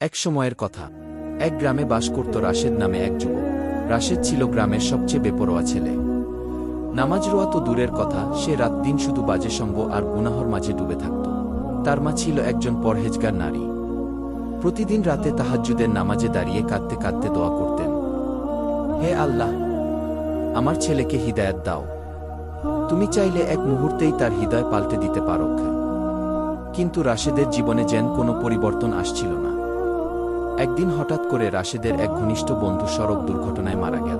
এক সময়ের কথা। এক গ্রামে বাস করত রাশেদ নামে এক যুবক। রাশেদ ছিল গ্রামের সবচেয়ে বেপরোয়া ছেলে। নামাজ রোয়া তো দূরের কথা, সে রাত দিন শুধু বাজে সঙ্গ আর গুনাহর মাঝে ডুবে থাকত। তার মা ছিল একজন পরহেজগার নারী। প্রতিদিন রাতে তাহাজ্জুদের নামাজে দাঁড়িয়ে কাঁদতে কাঁদতে দোয়া করতেন। হে আল্লাহ, আমার ছেলেকে হিদায়াত দাও। তুমি চাইলে এক মুহূর্তেই তার হৃদয় পাল্টে দিতে পারো। কিন্তু রাশেদের জীবনে যেন কোনো পরিবর্তন আসছিল না। একদিন হঠাৎ করে রাশেদের এক ঘনিষ্ঠ বন্ধু সড়ক দুর্ঘটনায় মারা গেল।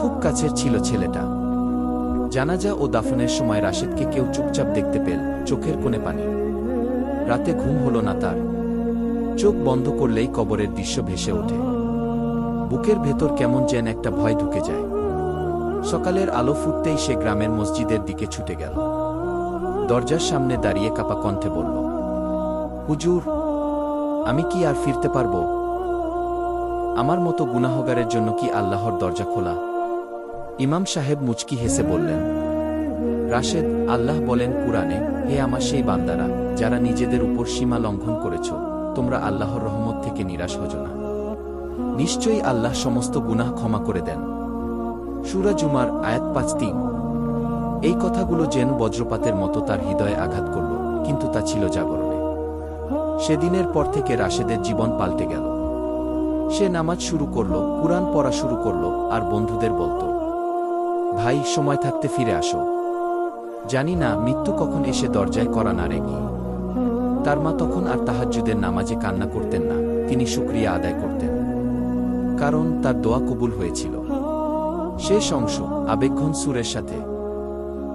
খুব কাছের ছিল ছেলেটা। জানাজা ও দাফনের সময় রাশেদকে কেউ চুপচাপ দেখতে পেল, চোখের কোণে পানি। রাতে ঘুম হলো না তার। চোখ বন্ধ করলেই কবরের দৃশ্য ভেসে ওঠে। বুকের ভেতর কেমন যেন একটা ভয় ঢুকে যায়। সকালের আলো ফুটতেই সে গ্রামের মসজিদের দিকে ছুটে গেল। দরজার সামনে দাঁড়িয়ে কাপা কণ্ঠে বলল, হুজুর আমি কি আর ফিরতে পারব? আমার মতো গুনাহগারের জন্য কি আল্লাহর দরজা খোলা? ইমাম সাহেব মুচকি হেসে বললেন, রাশেদ, আল্লাহ বলেন কুরআনে, হে আমার সেই বান্দারা, যারা নিজেদের উপর সীমা লঙ্ঘন করেছ, তোমরা আল্লাহর রহমত থেকে নিরাশ হজ না। নিশ্চয়ই আল্লাহ সমস্ত গুনাহ ক্ষমা করে দেন। সুরা জুমার আয়াত পাঁচ তিন। এই কথাগুলো যেন বজ্রপাতের মতো তার হৃদয়ে আঘাত করল, কিন্তু তা ছিল জাগরণে। সেদিনের পর থেকে রাশেদের জীবন পাল্টে গেল। সে নামাজ শুরু করল, কুরআন পড়া শুরু করল আর বন্ধুদের বলতো, ভাই, সময় থাকতে ফিরে আসো। জানি না মৃত্যু কখন এসে দরজায় করা না রেগি তার মা তখন আর তাহাজ্জুদের নামাজে কান্না করতেন না, তিনি শুক্রিয়া আদায় করতেন। কারণ তার দোয়া কবুল হয়েছিল। শেষ অংশ, আবেগঘন সুরের সাথে।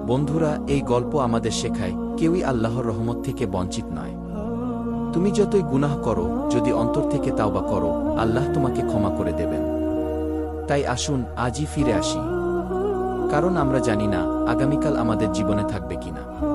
বন্ধুরা, এই গল্প আমাদের শেখায়, কেউই আল্লাহর রহমত থেকে বঞ্চিত নয়। তুমি যতই গুনাহ করো, যদি অন্তর থেকে তাওবা করো, আল্লাহ তোমাকে ক্ষমা করে দেবেন। তাই আসুন, আজই ফিরে আসি। কারণ আমরা জানি না, আগামীকাল আমাদের জীবনে থাকবে কিনা।